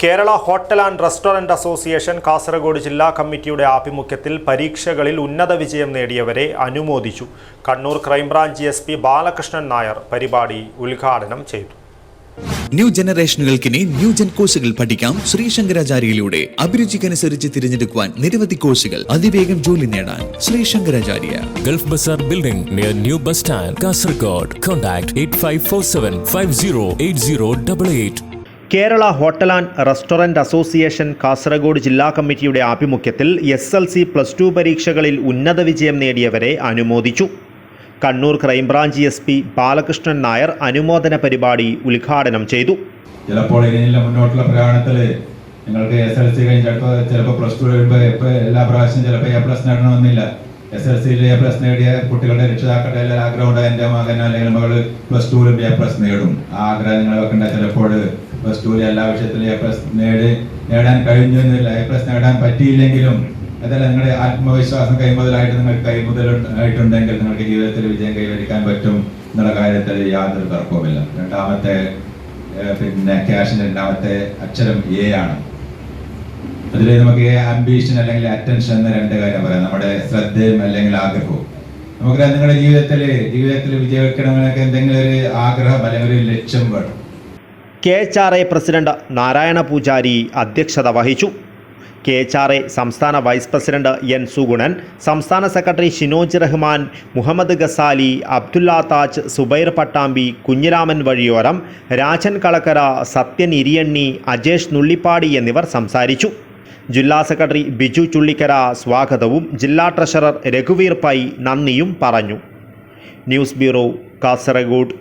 Kerala hotel and restaurant association Kasaragod ജില്ലാ കമ്മിറ്റിയുടെ ആഭിമുഖ്യത്തിൽ പരീക്ഷകളിൽ ഉന്നത വിജയം നേടിയവരെ അനുമോദിച്ചു Kannur crime branch S P Balakrishnan Nair പരിപാടി ഉദ്ഘാടനം ചെയ്തു ന്യൂ ജനറേഷനുകൾക്കിനി ന്യൂ ജെൻ കോഴ്സുകൾ പഠിക്കാം ശ്രീ ശങ്കരാചാര്യയിലൂടെ അഭിരുചിക്കനുസരിച്ച് തിരഞ്ഞെടുക്കുവാൻ നിരവധി കോഴ്സുകൾ അതിവേഗം ജോലി നേടാൻ Shri Shankaracharya bazaar building near near New Bus Stand, Kasargod. Contact 8547 508088. Kerala hotel and restaurant association Kasaragod ജില്ലാ കമ്മിറ്റിയുടെ ആഭിമുഖ്യത്തിൽ S L C plus two പരീക്ഷകളിൽ ഉന്നത വിജയം നേടിയവരെ അനുമോദിച്ചു. Kannur crime branch S P Balakrishnan Nair അനുമോദന പരിപാടി ഉദ്ഘാടനം ചെയ്തു. ചിലപ്പോൾ ഇനിയുള്ള മുന്നോട്ടുള്ള പ്രയാണത്തിൽ നിങ്ങൾക്ക് എസ് എൽ സി കഴിഞ്ഞപ്പോൾ ചിലപ്പോൾ പ്ലസ് ടു കഴിയുമ്പോൾ ഇപ്പോൾ എല്ലാ പ്രാവശ്യം ചിലപ്പോൾ എ പ്ലസ് നേടണമെന്നില്ല. എസ് എൽ സിയിൽ എ പ്ലസ് നേടിയ കുട്ടികളുടെ രക്ഷിതാക്കളുടെ എല്ലാ ആഗ്രഹമുണ്ട് എന്റെ മകൻ അല്ലെങ്കിൽ മകൾ പ്ലസ് ടുവിലും എ പ്ലസ് നേടും. ആ ആഗ്രഹം നിങ്ങളെ വെക്കേണ്ട. ചിലപ്പോൾ പ്ലസ് ടുവിൽ എല്ലാ വിഷയത്തിലും എ പ്ലസ് നേടി നേടാൻ കഴിഞ്ഞു എന്നില്ല. എ പ്ലസ് നേടാൻ പറ്റിയില്ലെങ്കിലും അതല്ല നിങ്ങളുടെ ആത്മവിശ്വാസം കൈമുതലായിട്ട് നിങ്ങൾക്ക് കൈമുതൽ ആയിട്ടുണ്ടെങ്കിൽ നിങ്ങൾക്ക് ജീവിതത്തിൽ വിജയം കൈവരിക്കാൻ പറ്റും എന്നുള്ള കാര്യത്തിൽ യാതൊരു തർക്കവുമില്ല. രണ്ടാമത്തെ പിന്നെ ക്യാഷിന്റെ രണ്ടാമത്തെ അക്ഷരം എ ആണ്. അതിൽ നമുക്ക് ആംബിഷൻ അല്ലെങ്കിൽ അറ്റൻഷൻ എന്ന രണ്ട് കാര്യം പറയാം. നമ്മുടെ ശ്രദ്ധയും അല്ലെങ്കിൽ ആഗ്രഹവും. നമുക്കറിയാം നിങ്ങളുടെ ജീവിതത്തിൽ ജീവിതത്തിൽ വിജയിക്കണമെന്നൊക്കെ എന്തെങ്കിലും ഒരു ആഗ്രഹം അല്ലെങ്കിൽ ഒരു ലക്ഷ്യം വേണം. K H R A president Narayana Poojari അധ്യക്ഷത വഹിച്ചു. കെ എച്ച് ആർ എ സംസ്ഥാന വൈസ് പ്രസിഡന്റ് എൻ സുഗുണൻ സംസ്ഥാന സെക്രട്ടറി ഷിനോജ് റഹ്മാൻ മുഹമ്മദ് ഗസാലി അബ്ദുല്ല താജ് സുബൈർ പട്ടാമ്പി കുഞ്ഞിരാമൻ വഴിയോരം രാജൻ കളക്കര സത്യൻ ഇരിയണ്ണി അജേഷ് നുള്ളിപ്പാടി എന്നിവർ സംസാരിച്ചു. ജില്ലാ സെക്രട്ടറി ബിജു ചുള്ളിക്കര സ്വാഗതവും ജില്ലാ ട്രഷറർ രഘുവീർ പൈ നന്ദിയും പറഞ്ഞു. News bureau Kasaragod.